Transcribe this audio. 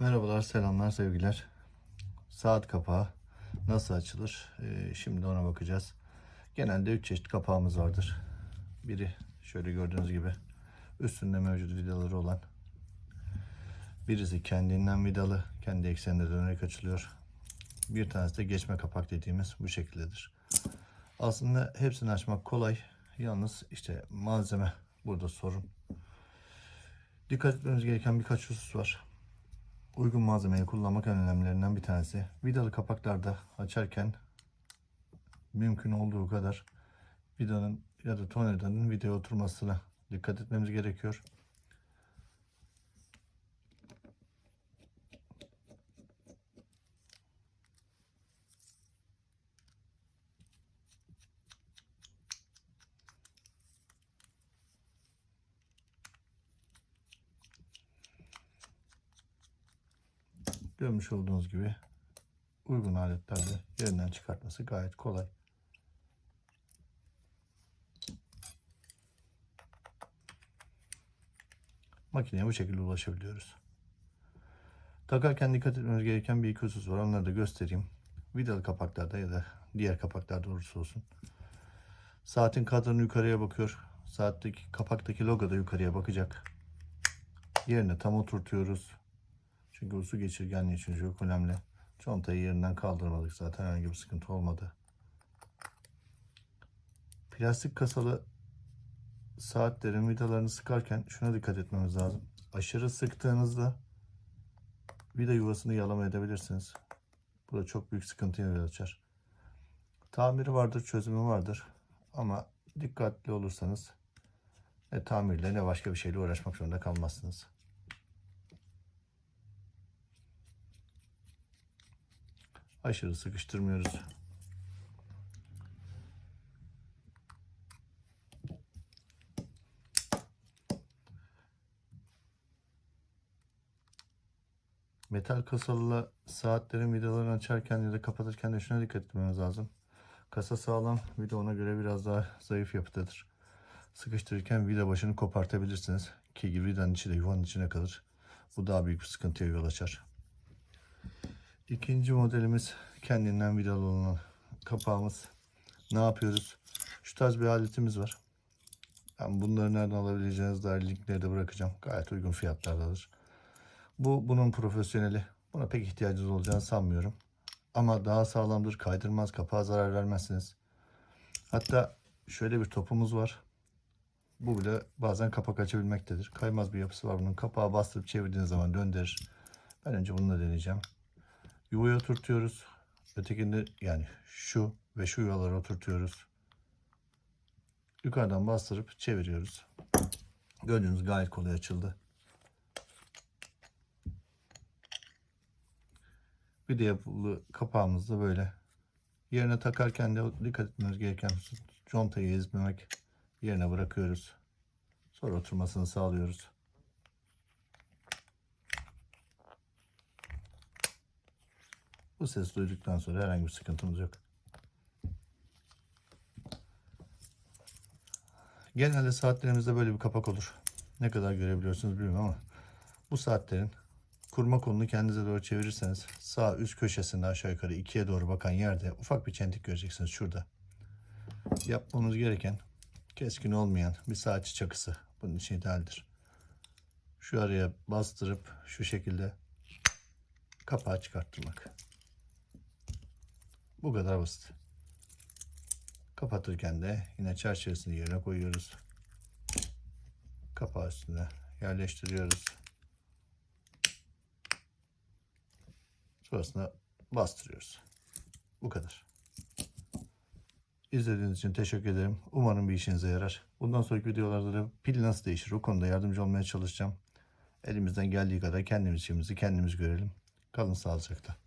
Merhabalar, selamlar, sevgiler. Saat kapağı nasıl açılır? Ee, şimdi ona bakacağız. Genelde 3 çeşit kapağımız vardır. Biri şöyle gördüğünüz gibi üstünde mevcut vidaları olan. Birisi kendinden vidalı, kendi eksenine dönerek açılıyor. Bir tanesi de geçme kapak dediğimiz bu şekildedir. Aslında hepsini açmak kolay. Yalnız işte malzeme burada sorun. Dikkat etmemiz gereken birkaç husus var. Uygun malzemeyi kullanmak en önemlilerinden bir tanesi. Vidalı kapaklarda açarken mümkün olduğu kadar vidanın ya da tornavidanın vidaya oturmasına dikkat etmemiz gerekiyor. Görmüş olduğunuz gibi uygun aletlerle yerinden çıkartması gayet kolay. Makineye bu şekilde ulaşabiliyoruz. Takarken dikkat etmemiz gereken bir iki husus var. Onları da göstereyim. Vidalı kapaklarda ya da diğer kapaklarda olursa olsun. Saatin kadranı yukarıya bakıyor. Saatteki kapaktaki logo da yukarıya bakacak. Yerine tam oturtuyoruz. Çünkü bu su geçirgenliği için çok önemli. Contayı yerinden kaldırmadık zaten herhangi bir sıkıntı olmadı. Plastik kasalı saatlerin vidalarını sıkarken şuna dikkat etmemiz lazım. Aşırı sıktığınızda vida yuvasını yalama edebilirsiniz. Bu da çok büyük sıkıntıya yol açar. Tamiri vardır, çözümü vardır. Ama dikkatli olursanız ne tamirle ne başka bir şeyle uğraşmak zorunda kalmazsınız. Aşırı sıkıştırmıyoruz. Metal kasalı saatlerin vidalarını açarken ya da kapatırken de şuna dikkat etmemiz lazım. Kasa sağlam, vida ona göre biraz daha zayıf yapıdadır. Sıkıştırırken vida başını kopartabilirsiniz. Ki vidanın içi de yuvanın içine kalır. Bu daha büyük bir sıkıntıya yol açar. İkinci modelimiz kendinden vidalı olan kapağımız. Ne yapıyoruz? Şu tarz bir aletimiz var. Ben bunları nereden alabileceğiniz dair linkleri de bırakacağım. Gayet uygun fiyatlardadır. Bu bunun profesyoneli. Buna pek ihtiyacınız olacağını sanmıyorum. Ama daha sağlamdır, kaydırmaz, kapağa zarar vermezsiniz. Hatta şöyle bir topumuz var. Bu bile bazen kapak açabilmektedir. Kaymaz bir yapısı var bunun. Kapağı bastırıp çevirdiğiniz zaman döndürür. Ben önce bununla deneyeceğim. Yuvaya oturtuyoruz. Ötekinde yani şu ve şu yuvaları oturtuyoruz. Yukarıdan bastırıp çeviriyoruz. Gördüğünüz gayet kolay açıldı. Bir de yapılı kapağımız da böyle. Yerine takarken de dikkat etmemiz gereken contayı ezmemek yerine bırakıyoruz. Sonra oturmasını sağlıyoruz. Bu ses duyduktan sonra herhangi bir sıkıntımız yok. Genelde saatlerimizde böyle bir kapak olur. Ne kadar görebiliyorsunuz bilmiyorum ama bu saatlerin kurma kolunu kendinize doğru çevirirseniz sağ üst köşesinde aşağı yukarı ikiye doğru bakan yerde ufak bir çentik göreceksiniz şurada. Yapmamız gereken keskin olmayan bir saatçi çakısı bunun için idealdir. Şu araya bastırıp şu şekilde kapağı çıkarttırmak. Bu kadar basit. Kapatırken de yine çerçevesini yerine koyuyoruz. Kapağı üstüne yerleştiriyoruz. Sonrasında bastırıyoruz. Bu kadar. İzlediğiniz için teşekkür ederim. Umarım bir işinize yarar. Bundan sonraki videolarda da pil nasıl değişir o konuda yardımcı olmaya çalışacağım. Elimizden geldiği kadar kendimiz işimizi kendimiz görelim. Kalın sağlıcakla.